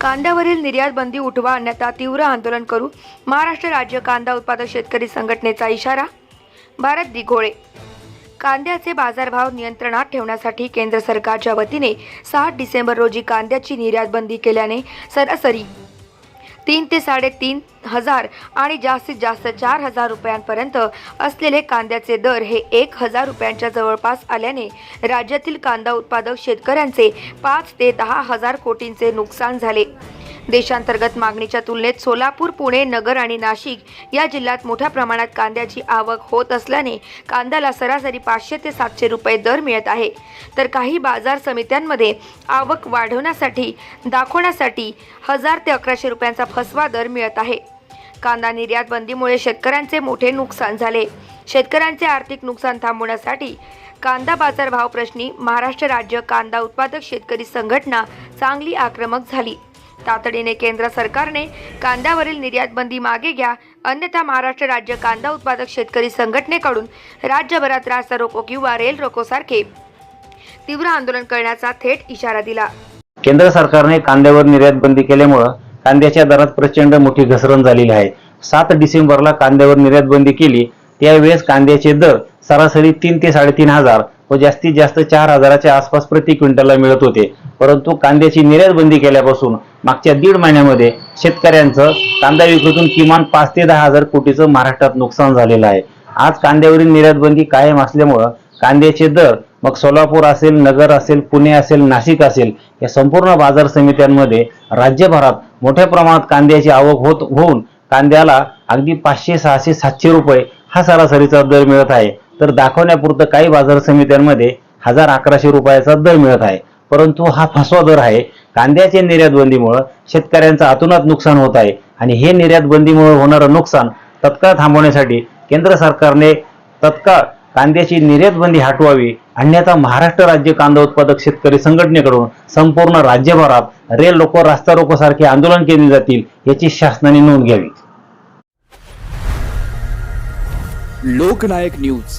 कांद्यावरील निर्यात बंदी उठवा अन्यथा तीव्र आंदोलन करू महाराष्ट्र राज्य कांदा उत्पादक शेतकरी संघटनेचा इशारा भारत दिघोळे. कांद्याचे बाजारभाव नियंत्रणात ठेवण्यासाठी केंद्र सरकारच्या वतीने सहा डिसेंबर रोजी कांद्याची निर्यात बंदी केल्याने सरासरी तीन ते साडेतीन हजार आणि जास्तीत जास्त चार हजार रुपयांपर्यंत असलेले कांद्याचे दर हे एक हजार रुपयांच्या जवळपास आल्याने राज्यातील कांदा उत्पादक शेतकऱ्यांचे पाच ते दहा हजार कोटींचे नुकसान झाले. देशांतर्गत मागणीच्या तुलनेत सोलापूर पुणे नगर आणि नाशिक या जिल्ह्यात मोठ्या प्रमाणात कांद्याची आवक होत असल्याने कांद्याला सरासरी पाचशे ते सातशे रुपये दर मिळत आहे. तर काही बाजार समित्यांमध्ये आवक वाढवण्यासाठी दाखवण्यासाठी हजार ते अकराशे रुपयांचा फसवा दर मिळत आहे. कांदा निर्यात बंदीमुळे शेतकऱ्यांचे मोठे नुकसान झाले. शेतकऱ्यांचे आर्थिक नुकसान थांबवण्यासाठी कांदा बाजारभाव प्रश्नी महाराष्ट्र राज्य कांदा उत्पादक शेतकरी संघटना चांगली आक्रमक झाली. तातडीने केंद्र सरकारने कांद्यावरील निर्यात बंदी मागे घ्या अन्यथा महाराष्ट्र राज्य कांदा उत्पादक शेतकरी संघटनेकडून राज्यभरात रास्ता रोको किंवा रेल रोकोसारखे तीव्र आंदोलन करण्याचा थेट इशारा दिला. केंद्र सरकारने कांद्यावर निर्यात बंदी केल्यामुळं कांद्याच्या दरात प्रचंड मोठी घसरण झालेली आहे. सात डिसेंबरला कांद्यावर निर्यात बंदी केली त्यावेळेस कांद्याचे दर सरासरी तीन ते साडेतीन हजार व जास्तीत जास्त चार हजाराच्या आसपास प्रति क्विंटलला मिळत होते. परंतु कांद्याची निर्यात बंदी केल्यापासून मागच्या दीड महिन्यामध्ये शेतकऱ्यांचं कांदा विक्रीतून किमान पाच ते दहा हजार कोटीचं महाराष्ट्रात नुकसान झालेलं आहे. आज कांद्यावरील निर्यात बंदी कायम असल्यामुळं कांद्याचे दर मग सोलापूर असेल नगर असेल पुणे असेल नाशिक असेल या संपूर्ण बाजार समित्यांमध्ये राज्यभरात मोठ्या प्रमाणात कांद्याची आवक होत होऊन कांद्याला अगदी पाचशे सहाशे सातशे रुपये हा सरासरीचा दर मिळत आहे. तर दाखवण्यापुरतं काही बाजार समित्यांमध्ये हजार अकराशे रुपयाचा दर मिळत आहे. परंतु हा फसवा दर आहे. कांद्याच्या निर्यात बंदीमुळं शेतकऱ्यांचं अतोनात नुकसान होत आहे. आणि हे निर्यात बंदीमुळे होणारं नुकसान तत्काळ थांबवण्यासाठी केंद्र सरकारने तत्काळ कांद्याची निर्यात बंदी हटवावी अन्यथा महाराष्ट्र राज्य कांदा उत्पादक शेतकरी संघटनेकडून संपूर्ण राज्यभरात रेल लोको रास्ता रोको सारखे आंदोलन केले जातील याची शासनाने नोंद घ्यावी. लोकनायक न्यूज.